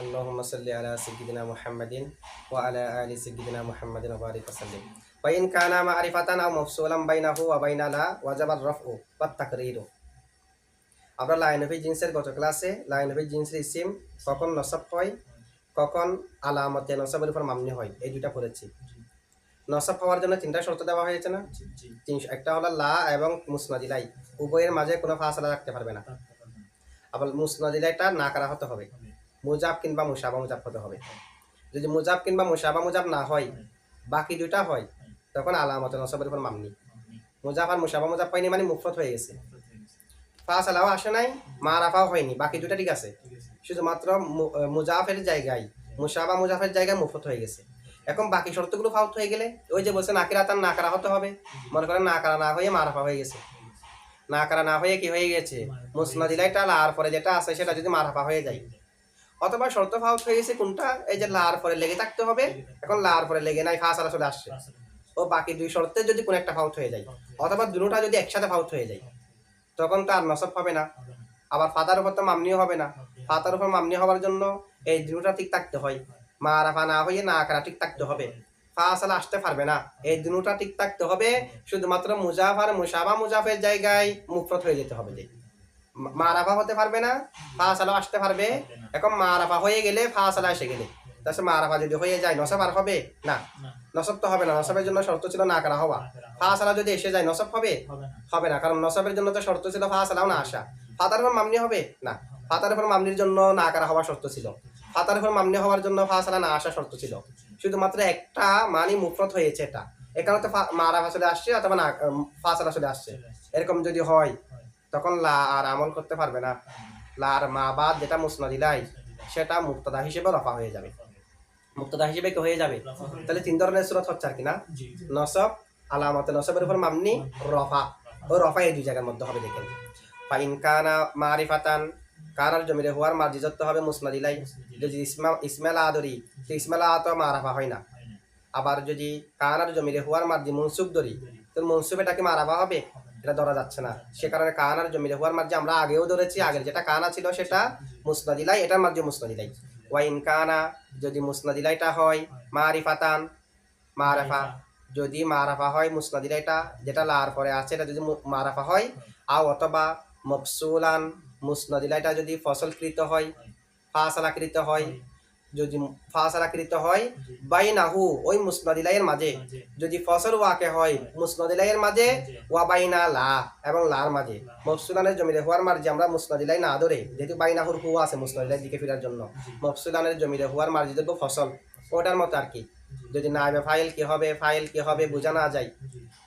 আল্লাহুম্মা আলা সাইয়্যিদিনা মুহাম্মাদিন ওয়া আলা আলি সাইয়্যিদিনা মুহাম্মাদিন ওয়া বারিক ওয়াসাল্লিম ওয়া ইন কানা মা'রিফাতান আও মাফসুলাম আমরা লাইন অফ জিন্সের গত ক্লাসে লাইন অফ জিন্সের ইসিম কখন নসব হয় কখন আলামতে নসবের উপর মামনি হয় এই দুটা পড়েছি। নসব হওয়ার জন্য তিনটা শর্ত দেওয়া হয়েছে না? তিনশো একটা হলো লা এবং মুসনাদিলাই উভয়ের মাঝে কোনো ফাঁসলা রাখতে পারবে না। আবার মুসনাদিলাইটা না করা হতে হবে। মুজাব কিংবা মুসাবা মুজাব হতে হবে। যদি মুজাব কিংবা মুসাবা মুজাব না হয়, বাকি দুইটা হয়, তখন আলামত নসবের উপর মামনি। মুজাব আর মুসাবা মুজাব পাইনি মানে মুফরত হয়ে গেছে। ফাসালাও আসে নাই, মারাফাও হয়নি, বাকি দুটা ঠিক আছে। শুধুমাত্র মু- মুজাফের জায়গায় মুসাবা মুজাফের জায়গায় মুফত হয়ে গেছে। এখন বাকি শর্তগুলো ফাউট হয়ে গেলে, ওই যে বলছে নাকিরাতান না করা হতে হবে, মনে করেন না করা না হয়ে মারাফা হয়ে গেছে। না করা না হয়ে কি হয়ে গেছে? মুসনাদিলাইটা আর পরে যেটা আছে, সেটা যদি মারাফা হয়ে যায়। অথবা শর্ত ফাউট হয়ে গেছে কোনটা? এই যে লার পরে লেগে থাকতে হবে। এখন লার পরে লেগে নাই ফাঁসালা চলে আসছে। ও বাকি দুই শর্তে যদি কোনো একটা ফাউট হয়ে যায় অথবা দুটোটা যদি একসাথে ফাউট হয়ে যায় তখন তো আর নসব হবে না। আবার ফাতার উপর তো মামনিও হবে না। ফাতার উপর মামনি হওয়ার জন্য এই দুটা ঠিক থাকতে হয়। মা রাফা না হয়ে না আকারা ঠিক থাকতে হবে। ফাসালা আসতে পারবে না। এই দুটা ঠিক থাকতে হবে। শুধুমাত্র মুজাফার মুসাবা মুজাফের জায়গায় মুফরত হয়ে যেতে হবে যে। মা- মা হতে পারবে না ফাসালা আসতে পারবে। এখন মারাফা হয়ে গেলে ফাসালা এসে গেলে। তাছাড়া মা রাফা যদি হয়ে যায় নসব আর হবে? না। নসব তো হবে না নসবের জন্য শর্ত ছিল না করা হওয়া। ফাসালা যদি এসে যায় নসব হবে? হবে না। কারণ নসবের জন্য তো শর্ত ছিল ফাসালাও না আসা। ফাতার উপর মামনি হবে? না। ফাতার উপর মামনির জন্য না করা হওয়া শর্ত ছিল। ফাতার উপর মামনি হওয়ার জন্য ফাসালা না আসা শর্ত ছিল। শুধুমাত্র একটা মানি মুফরত হয়েছে এটা। এখানে তো ফা- মারা চলে আসছে অথবা না ফাসালা চলে আসছে। এরকম যদি হয় তখন লা আর আমল করতে পারবে না। লার মা বাদ যেটা মুসনাদিলাই সেটা মুক্তদা হিসেবে রফা হয়ে যাবে। মুক্তদা হিসেবে কি হয়ে যাবে? তাহলে তিন ধরনের সুরত হচ্ছে আর কি না? নসব আলামত নসবের উপর মামনি রফা। ও রফা এই দুই জায়গার মধ্যে হবে দেখেন। ফাইন কানা মারিফাতান কানার জমিরে হওয়ার মার্জিজত্ব হবে মুসনাদিলাই যদি ইসমা ইসমাইল আদরি তো ইসমাইল আত মারাফা হয় না। আবার যদি কানার জমিরে হওয়ার মার্জি মনসুব ধরি তো মনসুব এটাকে মারাফা হবে? এটা ধরা যাচ্ছে না। সে কারণে কানার জমি হওয়ার মার্জি আমরা আগেও ধরেছি, আগের যেটা কানা ছিল সেটা মুসনাদিলাই, এটার মার্জি মুসনাদিলাই। ওয়াইন কানা, যদি মুসনাদিলাইটা হয়, মারিফাতান, মারাফা, যদি মারাফা হয় মুসনাদিলাইটা, যেটা লার পরে আছে, এটা যদি মারাফা হয়, আও অথবা মফসুলান, মুসনাদিলাইটা যদি ফসলকৃত হয়, ফাসালাকৃত হয় যদি ফাসালাকৃত হয় বাই বাইনাহু ওই মুসনাদিলাইয়ের মাঝে। যদি ফসল ওয়াকে হয় মুসনাদিলাইয়ের মাঝে ওয়া বাইনা লা এবং লার মাঝে। মফসুলানের জমিরে হওয়ার মার্জি আমরা মুসনাদিলাই না ধরে যেহেতু বাইনাহুর হুয়া আছে মুসনাদিলাই দিকে ফেরার জন্য। মফসুলানের জমিরে হওয়ার মার্জি দেখব ফসল। ওটার মতো আর কি। যদি নাইবে ফাইল কি হবে? ফাইল কি হবে? বোঝা না যায়।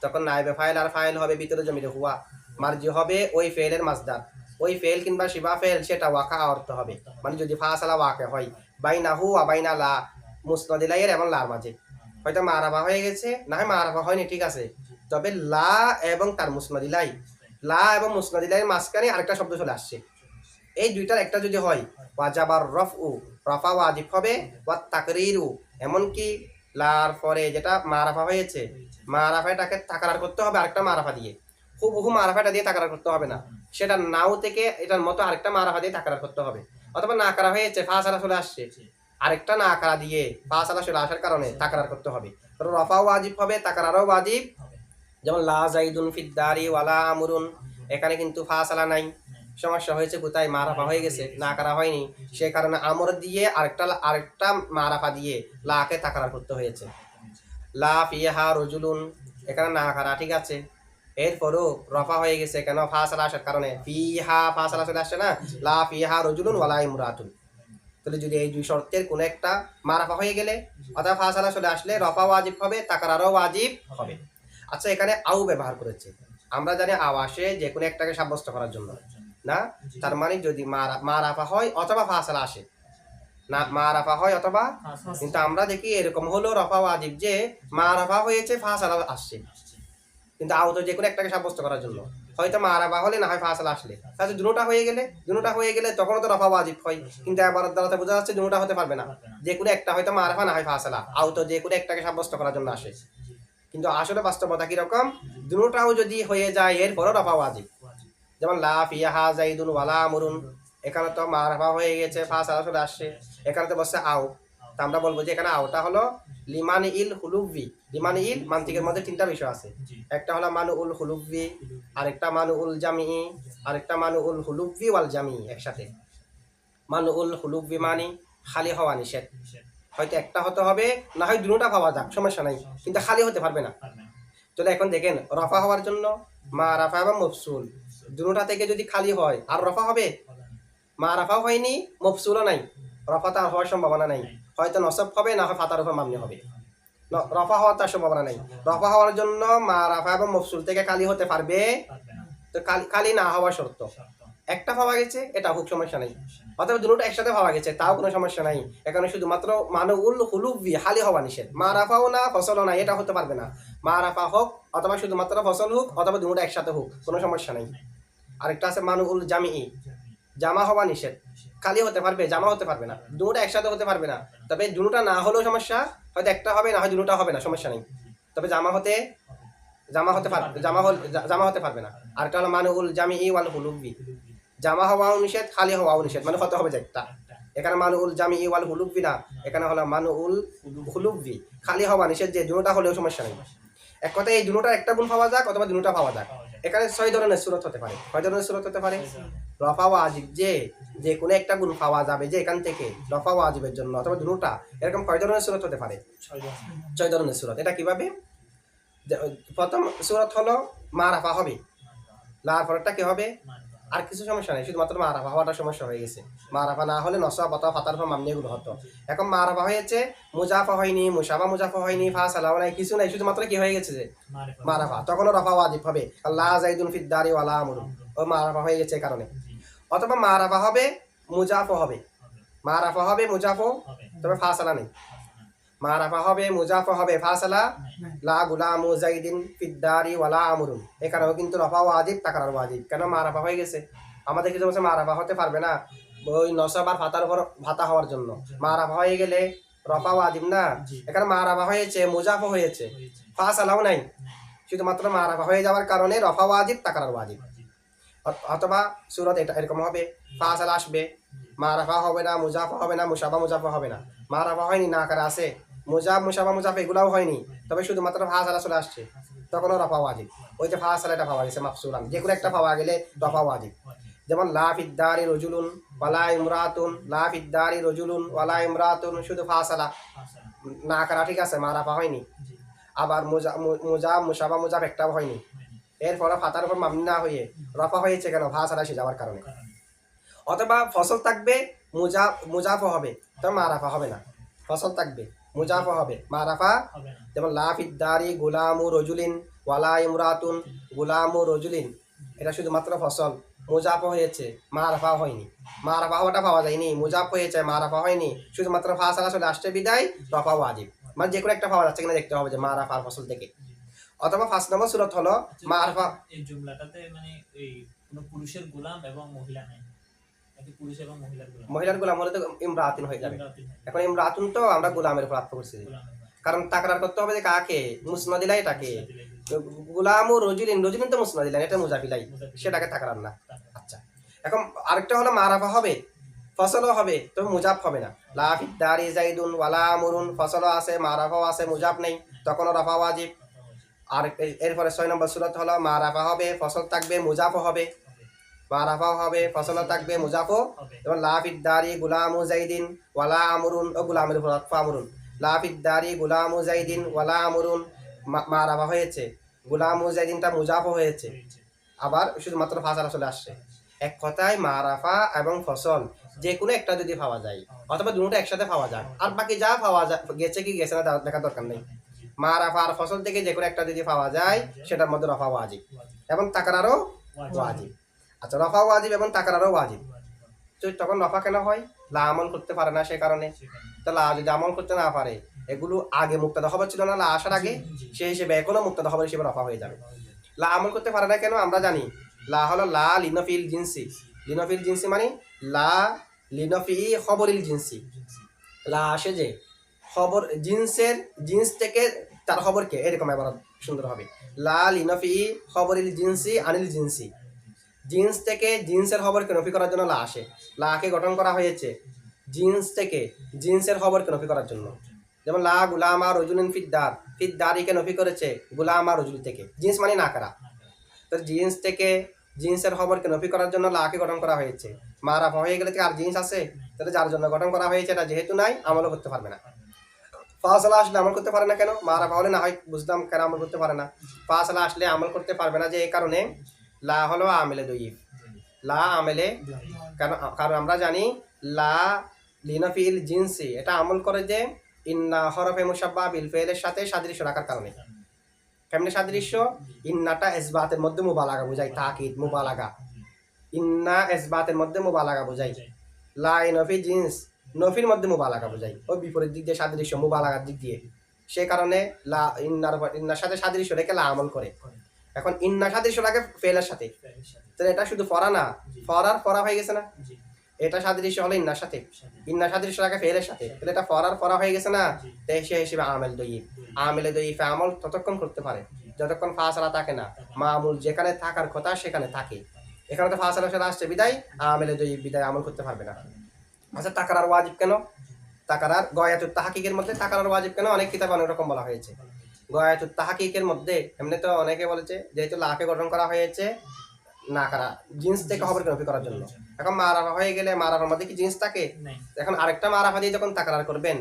তখন নাইবে ফাইল আর ফাইল হবে ভিতরে জমিরে হুয়া। মার্জি হবে ওই ফেলের মাসদার ওই ফেল কিংবা শিবা ফেল সেটা ওয়াকা অর্থ হবে। মানে যদি ফাসালা ওয়াকে হয় বাইনা হু বাইনা লা মুসনদিলাইয়ের এবং লার মাঝে। হয়তো মারাফা হয়ে গেছে, না হয় মারাফা হয়নি, ঠিক আছে। তবে লা এবং তার মুসনদিলাই লা এবং মুসনদিলাইয়ের মাঝখানে আরেকটা শব্দ চলে আসছে। এই দুইটার একটা যদি হয় ওয়াজাবার রফ উ রফা ওয়াজিব হবে, ওয়া তাকরির। উ এমনকি লার পরে যেটা মারাফা হয়েছে মারাফা এটাকে করতে হবে আরেকটা মারাফা দিয়ে। হুবহু মারাফাটা দিয়ে তাকারার করতে হবে না। সেটা নাও থেকে এটার মতো আরেকটা মারাফা দিয়ে তাকারার করতে হবে। অথবা না করা হয়েছে ফাঁসারা চলে আসছে। আরেকটা না করা দিয়ে ফাঁসারা চলে আসার কারণে তাকারার করতে হবে। রফাও ওয়াজিব হবে তাকরারও ওয়াজিব যেমন লা জাইদুন ফিদ্দারি ওয়ালা আমরুন। এখানে কিন্তু ফাসালা নাই। সমস্যা হয়েছে কোথায়? মারাফা হয়ে গেছে। না করা হয়নি। সে কারণে আমর দিয়ে আরেকটা আরেকটা মারাফা দিয়ে লাকে তাকারার করতে হয়েছে। লা ফিহা রজুলুন। এখানে না করা ঠিক আছে। এরপরও রফা হয়ে গেছে কেন? ফাসালা আসার কারণে। ফিহা ফাসালা চলে আসছে না? লা ফিহা রজুলুন ওয়ালা ইমরাতুন। তাহলে যদি এই দুই শর্তের কোনো একটা মারাফা হয়ে গেলে অথবা ফাসালা চলে আসলে রফা ওয়াজিব হবে তাকারারও ওয়াজিব হবে। আচ্ছা এখানে আউ ব্যবহার করেছে। আমরা জানি আও আসে যে কোনো একটাকে সাব্যস্ত করার জন্য। না? তার মানে যদি মারা- মারাফা হয় অথবা ফাসালা আসে। না মারাফা হয় অথবা কিন্তু আমরা দেখি এরকম হলো রফা ওয়াজিব যে মা মারাফা হয়েছে ফাসালা আসছে কিন্তু আও তো যে কোনো একটাকে সাব্যস্ত করার জন্য। হয়তো মারাফা হলে, না হয় ফাসালা আসলে। তাহলে দুটা হয়ে গেলে, দুটা হয়ে গেলে তখনও তো রফা ওয়াজিব হয়। কিন্তু এবার দ্বারা বোঝা যাচ্ছে দুটা হতে পারবে না। যে কোনো একটা হয়তো মারাফা না হয় ফাসালা আও তো যে কোনো একটাকে সাব্যস্ত করার জন্য আসে। কিন্তু আসলে বাস্তবতা কীরকম? দুটাও যদি হয়ে যায়, এরপরও রফা ওয়াজিব। যেমন, লা ফিয়াহা জাইদুন ওয়ালা আমরুন। এখানে তো মারাফা হয়ে গেছে ফা সালা চলে আসছে এখানে তো বসছে আও। তা আমরা বলব যে এখানে আওটা হলো লিমান ইল হুলুবি লিমানি ইল মান্তিকের মধ্যে তিনটা বিষয় আছে। একটা হলো মানু উল হুলুবি আরেকটা মানু উল জামি আরেকটা মানু উল হুলুবি ওয়াল জামি একসাথে। মানু উল হুলুবি মানি খালি হওয়া নিষেধ। হয়তো একটা হতে হবে না হয় দুটা পাওয়া যাক সমস্যা নাই। কিন্তু খালি হতে পারবে না। চলে এখন দেখেন রফা হওয়ার জন্য মা রাফা এবং মফসুল। দুটা থেকে যদি খালি হয় আর রফা হবে? হবে মা রাফাও হয়নি মফসুলও নাই। রফা তার হওয়ার সম্ভাবনা নাই। হয়তো নসব হবে, না হয় ফাতার উপর মামনি হবে। রফা হওয়ার তার সম্ভাবনা নেই। রফা হওয়ার জন্য মা রাফা এবং মফসুল থেকে খালি হতে পারবে। তো খালি না হওয়া শর্ত। একটা পাওয়া গেছে, এটা খুব সমস্যা নাই। অথবা দুটো একসাথে পাওয়া গেছে, তাও কোনো সমস্যা নাই। এখানে শুধুমাত্র মানে উল হুলুবি, হালি হওয়া নিষেধ। মা রাফাও না, ফসলও না, এটা হতে পারবে না। মা রাফা হোক, অথবা শুধুমাত্র ফসল হোক, অথবা দুটো একসাথে হোক, কোনো সমস্যা নাই। আরেকটা আছে মানু উল জামি জামা হওয়া নিষেধ। খালি হতে পারবে জামা হতে পারবে না। দুটো একসাথে হতে পারবে না। তবে দুটা না হলেও সমস্যা, হয়তো একটা হবে, না হয় দুটা হবে না, সমস্যা নেই। তবে জামা হতে জামা হতে পারবে জামা হল জামা হতে পারবে না। আরেকটা হলো মানু উল জামি ই ওয়াল হুলুবি। জামা হওয়াও নিষেধ, খালি হওয়াও নিষেধ মানে হতে হবে যে একটা এখানে মানু উল জামি ই ওয়াল হুলুবি না, এখানে হলো মানু উল হুলুবি। খালি হওয়া নিষেধ যে দুটা হলেও সমস্যা নেই। এক কথায় এই দুটার একটা গুণ পাওয়া যাক অথবা দুটোটা পাওয়া যাক। এখানে ছয় ধরনের সুরত হতে পারে। কয় ধরনের সুরত হতে পারে? রফা ওয়াজিব যে যে কোনো একটা গুণ পাওয়া যাবে যে এখান থেকে রফা ও আজিবের জন্য অথবা দুটোটা এরকম কয় ধরনের সুরত হতে পারে? ছয় ধরনের। সুরত। এটা কীভাবে? প্রথম সুরত হলো মা রাফা হবে। লার পরেরটা কি হবে? আর কিছু সমস্যা নেই শুধুমাত্র মা রাফা হওয়াটা সমস্যা হয়ে গেছে। মা রাফা না হলে নসব অথবা ফাতার ফা মামনি এগুলো হতো। এখন মা রাফা হয়েছে মুজাফা হয়নি মুসাফা মুজাফা হয়নি ফা সালাও নাই কিছু নাই শুধুমাত্র কি হয়ে গেছে যে? মা রাফা তখনও রফা ওয়াজিব হবে। আল্লাহ জাইদুন ফিদ্দারি ওয়ালা আমরুন। ও মা রাফা হয়ে গেছে কারণে। অথবা মা রাফা হবে মুজাফও হবে। মা রাফা হবে মুজাফও তবে ফাসালা নেই। মা রাফা হবে মুজাফা হবে ফাসালা? লা গুলামু জাইদিন ফিদ্দারি ওয়ালা আমরুন। এখানেও কিন্তু রফা ওয়াজিব তাকার ওয়াজিব। কেন মারাফা হয়ে গেছে? আমাদের কিছু বলছে মারাফা হতে পারবে না। ওই নসব আর ভাতার উপর ভাতা হওয়ার জন্য। মারাফা হয়ে গেলে রফা ওয়াজিব না? এখানে মারাফা হয়েছে মুজাফা হয়েছে। ফাসালাও নাই। শুধুমাত্র মা রাফা হয়ে যাওয়ার কারণে রফা ওয়াজিব তাকার ওয়াজিব। অথবা সুরত এটা এরকম হবে ফাসাল আসবে। মারাফা হবে না মুজাফা হবে না মুসাফা মুজাফা হবে না। মারাফা হয়নি না আকারে আছে। মুজাফ মুসাফা মুজাফা এগুলাও হয়নি। তবে শুধুমাত্র ফাসালা চলে আসছে। তখনও রফা ওয়াজিব। ওই যে ফাসালা এটা পাওয়া গেছে মাফসুলান যে কোনো একটা পাওয়া গেলে রফা ওয়াজিব। যেমন, লা ফিদ্দারি রজুলুন ওয়ালা ইমরাতুন, লা ফিদ্দারি রজুলুন ওয়ালা ইমরাতুন, শুধু ফাসালা না করা ঠিক আছে, মা রাফা হয়নি। আবার মোজা, মু- মুজাব মুসাফা মুজাফ একটাও হয়নি। এর ফলে ফাতার উপর মামনি না হয়ে রফা হয়েছে কেন? ফাসালা এসে যাওয়ার কারণে। অথবা ফসল থাকবে, মুজা মুজাফও হবে, তবে মারাফা হবে না। ফসল থাকবে। মুজাফও হবে। মারাফা যেমন লাফিদ্দারি গুলামু রজুলিন ওয়ালা ইমরাতুন গুলামু রজুলিন। এটা শুধুমাত্র ফসল। মুজাফ হয়েছে মারাফা হয়নি। মারাফা হওয়াটা পাওয়া যায়নি। মুজাফ হয়েছে মারাফা হয়নি। শুধুমাত্র ফাসালা চলে আসছে বিদায় রফা ওয়াজিব। মানে যে কোনো একটা পাওয়া যাচ্ছে কিনা দেখতে হবে যে মারাফা আর ফসল থেকে। অথবা ফার্স্ট নম্বর সুরত হলো মারাফা। এই জুমলাটাতে মানে এই কোনো পুরুষের গোলাম এবং মহিলা নেই। মহিলার গোলাম হলে তো ইমরাতিন হয়ে যাবে। এখন ইমরাতুন তো আমরা গোলামের উপর আত্ম করছি। কারণ তাকরার করতে হবে যে কাকে? মুসনাদিলাই তাকে। গুলাম ও রজুলিন রজুলিন তো মুসনাদিলাই এটা মুজাফিলাই। সেটাকে তাকরার না আচ্ছা। এখন আরেকটা হলো মারাফা হবে। ফসলও হবে তবে মুজাফ হবে না। লাফিদ দারি জাইদুন ওয়ালা মুরুন ফসলও আছে মারাফাও আছে মুজাফ নেই। তখনও রাফা ওয়াজিব। আর এরপরে ছয় নম্বর সুরত হলো মারাফা হবে ফসল থাকবে মুজাফও হবে। হবে, মারাফাও হবে ফসলও থাকবে মুজাফও হবে। যেমন লাফিদ্দারি গুলামু জাইদিন ওয়ালা আমরুন ও গুলামের আতফা আমরুন লাফিদ্দারি গুলামু জাইদিন ওয়ালা আমরুন মা- মারাফা হয়েছে গুলামু জাইদিনটা মুজাফও হয়েছে। আবার শুধুমাত্র ফাসারা চলে আসছে এক কথায় মারাফা এবং ফসল যে কোনো একটা যদি পাওয়া যায় অথবা দুটো একসাথে পাওয়া যায় আর বাকি যা পাওয়া যায় গেছে কি গেছে না দেখার দরকার নেই মারাফা আর ফসল থেকে যে কোনো একটা যদি পাওয়া যায় সেটার মধ্যে রফা ওয়াজিব। এবং তাকারারও ওয়াজিব। আচ্ছা রফা ওয়াজিব এবং তাকারারও ওয়াজিব। তো তখন রফা কেন হয়? লা আমল করতে পারে না সে কারণে। তো লা যদি আমল করতে না পারে, এগুলো আগে মুক্তাদা খবর ছিল না, লা আসার আগে সেই হিসেবে এখনও মুক্তাদা খবর হিসেবে রফা হয়ে যাবে। লা আমল করতে পারে না কেন? আমরা জানি। লা হলো লা লিনফিল জিনসি। লিনফিল জিনসি মানে লা লিনফি খবরিল জিনসি। লা আসে যে খবর, জিন্সের, জিন্স থেকে তার খবরকে, এরকম এবার সুন্দর হবে। লা লিনফি খবরিল জিনসি আনিল জিনসি। জিন্স থেকে জিন্সের খবরকে নফি করার জন্য লা আসে লাকে গঠন করা হয়েছে জিন্স থেকে জিন্সের খবরকে নফি করার জন্য। যেমন লা গুলাম গুলামা রজুলিন ফিদ্দার ফিদ্দারিকে নফি করেছে গুলামা রজুলি থেকে। জিন্স মানে না করা? তো জিন্স থেকে জিন্সের খবরকে নফি করার জন্য লাকে গঠন করা হয়েছে। মারাফা হয়ে গেলে আর জিন্স আছে? তাহলে যার জন্য গঠন করা হয়েছে এটা যেহেতু নাই, আমলও করতে পারবে না। ফাসলা আসলে আমল করতে পারে না কেন? মারা হলে না হয় বুঝতাম কেন আমল করতে পারে না। ফাসলা আসলে আমল করতে পারবে না যে এই কারণে লা হলো আমেলে দইফ লা আমেলে, কারণ কারণ আমরা জানি লা লিনাফিল জিন্সি, এটা আমল করে যে ইন্না হরফে মুসাব্বা বিল ফেলের সাথে সাদৃশ্য রাখার কারণে। কেমনে সাদৃশ্য? ইন্নাটা এসবাতের মধ্যে মুবালাগা বোঝায় তাকিদ, মুবালাগা। ইন্না এসবাতের মধ্যে মুবালাগা বোঝায় লা নফি জিন্স, নফির মধ্যে মুবালাগা বোঝায় ও বিপরীত দিক দিয়ে সাদৃশ্য, মুবালাগার দিক দিয়ে। সে কারণে লা ইন্নার ইন্নার সাথে সাদৃশ্য রেখে লা আমল করে। এখন ইন্না সাদৃশ্য রাখে ফেলের সাথে। তাহলে এটা শুধু ফরা না। ফরার ফরা হয়ে গেছে না? এটা সাদৃশ্য হলো ইন্নার সাথে। ইন্না সাদৃশ্য রাখে ফেলের সাথে। তাহলে এটা ফরার ফরা হয়ে গেছে না? তো সে হিসেবে আমেল দইব আমেলে দইফে আমল ততক্ষণ করতে পারে। যতক্ষণ ফাসলা থাকে না। মামুল যেখানে থাকার কথা সেখানে থাকে। এখানে তো ফাসলা সেটা আসছে বিদায়। আমেলে দইব বিদায় আমল করতে পারবে না। আচ্ছা তাকারার ওয়াজিব কেন? তাকারার গয়াতুর তাহাকিকের মধ্যে তাকারার ওয়াজিব কেন? অনেক কিতাব অনেক রকম বলা হয়েছে। গয়াতুর তাহাকিকের মধ্যে এমনি তো অনেকে বলেছে যেহেতু লাকে গঠন করা হয়েছে না করা জিন্স থেকে খবর কপি করার জন্য? এখন মারাফা হয়ে গেলে মারাফার মধ্যে কি জিন্স থাকে? এখন আরেকটা মারাফা দিয়ে যখন তাকরার করবেন।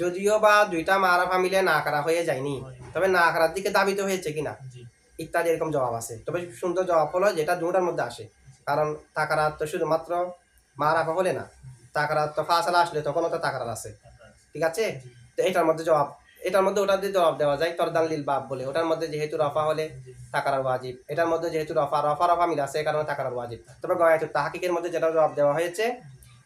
যদিও বা দুইটা মারাফা মিলে না করা হয়ে যায়নি তবে না করার দিকে দাবিত হয়েছে কিনা? ইত্যাদি এরকম জবাব আছে। তবে সুন্দর জবাব হলো যেটা দুটার মধ্যে আসে। কারণ তাকারাত তো শুধুমাত্র মারাফা হলে না। তাকারাত তো ফাসলা আসলে তখনও তো তাকারার আছে। ঠিক আছে? তো এটার মধ্যে জবাব এটার মধ্যে ওটা দিয়ে জবাব দেওয়া যায় তরদান লিল বাপ বলে। ওটার মধ্যে যেহেতু রফা হলে তাকারার ওয়াজিব। এটার মধ্যে যেহেতু রফা রফা রফা মিল আছে এই কারণে তাকারার ওয়াজিব। তবে গয়াত তাহাকিকের মধ্যে যেটা জবাব দেওয়া হয়েছে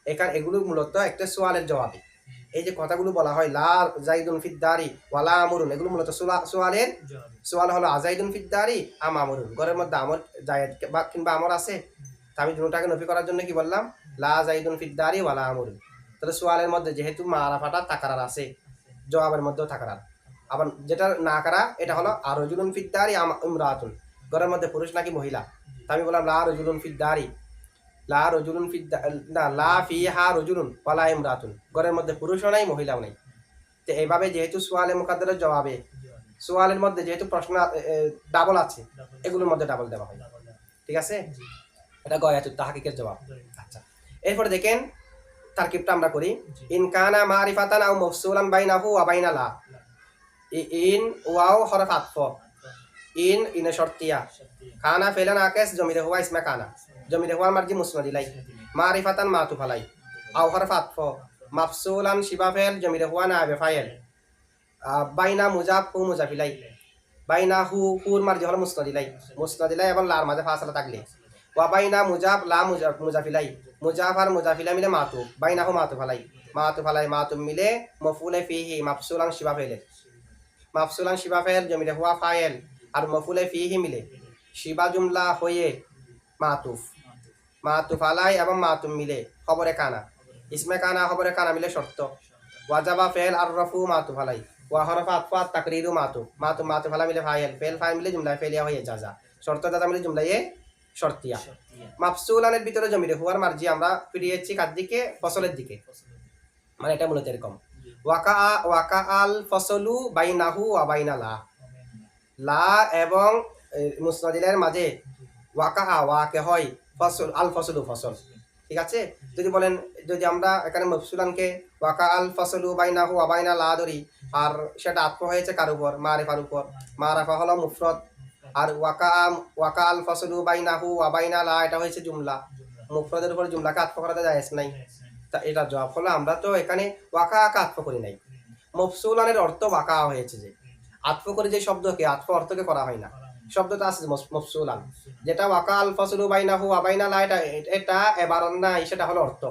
এখানে এগুলো মূলত একটা সোয়ালের জবাবে। এই যে কথাগুলো বলা হয় লা জাইদুন ফিদ্দারি ওয়ালা আমরুন এগুলো মূলত সোয়া- সোয়ালের সোয়াল হলো আজাইদুন ফিদ্দারি আম আমরুন ঘরের মধ্যে আমর জায়েদ বা কিংবা আমর আছে? তা আমি দুটাকে নফি করার জন্য কি বললাম? লা জাইদুন ফিদ্দারি ওয়ালা আমরুন। তাহলে সোয়ালের মধ্যে যেহেতু মারাফাটা তাকারার আছে জবাবের মধ্যেও তাকারার আবার যেটা না করা এটা হলো আর রজুলুন ফিদ্দারি ইমরাতুন ঘরের মধ্যে পুরুষ নাকি মহিলা? তা আমি বললাম লা রজুলুন ফিদ্দারি। লা রজুলুন ফিদ্দা না লা ফিহা রজুলুন ওয়ালা ইমরাতুন। ঘরের মধ্যে পুরুষও নাই মহিলাও নাই। তো এইভাবে যেহেতু সোয়ালে মুকাদ্দারের জবাবে সোয়ালের মধ্যে যেহেতু প্রশ্ন ডাবল আছে এগুলোর মধ্যে ডাবল দেওয়া হয়। ঠিক আছে? এটা গয়াতুর তাহাকিকের জবাব। আচ্ছা। এরপরে দেখেন তারকিবটা আমরা করি। ইন কানা মারিফাতান আও মফসুলান বাইনাহু ওয়া বাইনা লা ই- ইন ওয়াও হরফ আতফ। ইন ইনে শর্তিয়া। কানা ফেলান আকেস জমিরে হুয়া ইসমা কানা। জমিরে হুয়া মার্জি মুসনাদ ইলাই মারিফাতান মাতু ফালাই আও হরফ আতফ। মাফসুলান শিবা ফেল জমিরে হুয়া না আবে ফাইল বাইনা মুজাব হু মুজাফিলাই বাইনা হু হুর মার্জি হল মুসনাদ ইলাই মুসনাদ ইলাই এবং লার মাঝে ফাসলা থাকলে। ওয়া বাইনা মুজাব লা মুজাফিলাই মুজাফ আর মুজাফিলা মিলে মাতু বাইনা হু মাতু ফালাই মাতু ফালাই মাতু মিলে মফুলে ফিহি মাফসুলান শিবা ফেলে মাফসুলান শিবা ফেল জমিরে হুয়া ফাইল আর মফুলে ফিহি মিলে শিবা জুমলা হয়ে মাতুফ মাতুফ আলাই এবং মাতুম মিলে খবরে কানা ইসমে কানা খবরে কানা মিলে শর্ত ওয়াজাবা ফেল আর রফু মাতুফ আলাই ওয়া হরফা আতফা তাকরিরু মাতুফ মাতুম মাতুফ আলা মিলে ফাইল ফেল ফাইল মিলে জুমলা ফেলিয়া হয়ে যাজা শর্ত দাদা মিলে জুমলায়ে শর্তিয়া। মাফসুলানের ভিতরে জমিরে হুয়ার মার্জি আমরা ফিরিয়েছি কার দিকে? ফসলের দিকে। মানে এটা মূলত এরকম। ওয়াকা ওয়াকা আল ফসলু বাইনাহু ওয়া বাইনা লা লা এবং মুসনাদিলের মাঝে ওয়াকা আ ওয়াকে হয় ফসল আল ফসলু ফসল। ঠিক আছে? যদি বলেন যদি আমরা এখানে মফসুলানকে ওয়াকা আল ফসলু বাইনাহু ওয়া বাইনা লা ধরি আর সেটা আত্ম হয়েছে কার উপর? মারেফার উপর। মারাফা হলো মুফরত। আর ওয়াকা ওয়াকা আল ফসলু বাইনাহু ওয়া বাইনা লা এটা হয়েছে জুমলা। মুফরদের উপর জুমলাকে আত্ম করাতে যায় নাই। তা এটা জবাব হলো আমরা তো এখানে ওয়াকা আত্ম করি নাই। মফসুলানের অর্থ ওয়াকা হয়েছে যে। আত্ম করে যে শব্দকে আত্ম অর্থকে করা হয় না। শব্দটা আছে মফ- মফসুলান। যেটা ওয়াকা আল ফসলু বাইনাহু ওয়া বাইনা লা এটা এটা এবার নাই সেটা হলো অর্থ।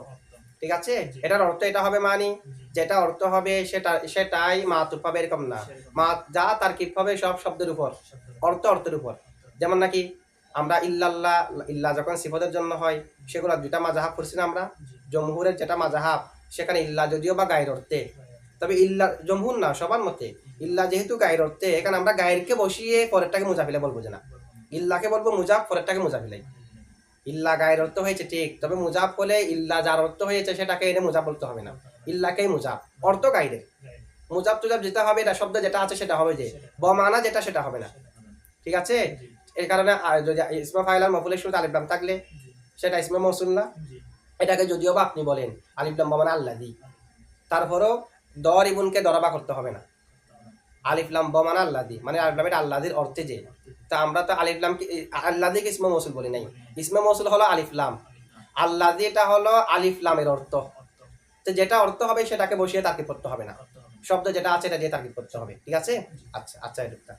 ঠিক আছে? এটার অর্থ এটা হবে মানি। যেটা অর্থ হবে সেটা সেটাই মাতুফ হবে এরকম না। মা যা তার কিপ হবে সব শব্দের উপর। অর্থ অর্থের উপর। যেমন নাকি আমরা ইল্লাল্লাহ ইল্লা যখন সিফতের জন্য হয় সেগুলো দুইটা মাজাহাব করছি না আমরা? জমহুরের যেটা মাজাহাব সেখানে ইল্লা যদিও বা গায়ের অর্থে। তবে ইল্লা জমহুর না সবার মতে। ইল্লা যেহেতু গায়ের অর্থে এখানে আমরা গায়েরকে বসিয়ে পরেরটাকে মুজাফিলে বলব যে না। ইল্লাকে বলব মুজাফ পরেরটাকে মুজাফিলাই ইল্লা গায়ের অর্থ হয়েছে ঠিক তবে মুজাব বলে ইল্লা যার অর্থ হয়েছে সেটাকে এনে মুজাব বলতে হবে না। ইল্লাকেই মুজাব অর্থ গাইদের মুজাব তুজাব যেটা হবে এটা শব্দ যেটা আছে সেটা হবে যে বমানা যেটা সেটা হবে না। ঠিক আছে? এর কারণে যদি ইসমা ফাইলার মফুলের শুরুতে আলিফলাম থাকলে সেটা ইসমা মৌসুল না। এটাকে যদিও বা আপনি বলেন আলিফলাম বমানা আল্লাহ দি তারপরও দর ইবুনকে দরবা করতে হবে না। আলিফলাম বমানা আল্লাহ দি মানে আলিফলাম এটা আল্লাদির অর্থে যে। তা আমরা তো আলিফলাম কি আল্লাদিকে ইসমা মৌসুল বলি নাই। ইসমা মৌসুল হলো আলিফলাম আল্লাদি এটা হলো আলিফলামের অর্থ। তো যেটা অর্থ হবে সেটাকে বসিয়ে তার্কিব করতে হবে না। শব্দ যেটা আছে এটা দিয়ে তার্কিব করতে হবে। ঠিক আছে? আচ্ছা আচ্ছা এটা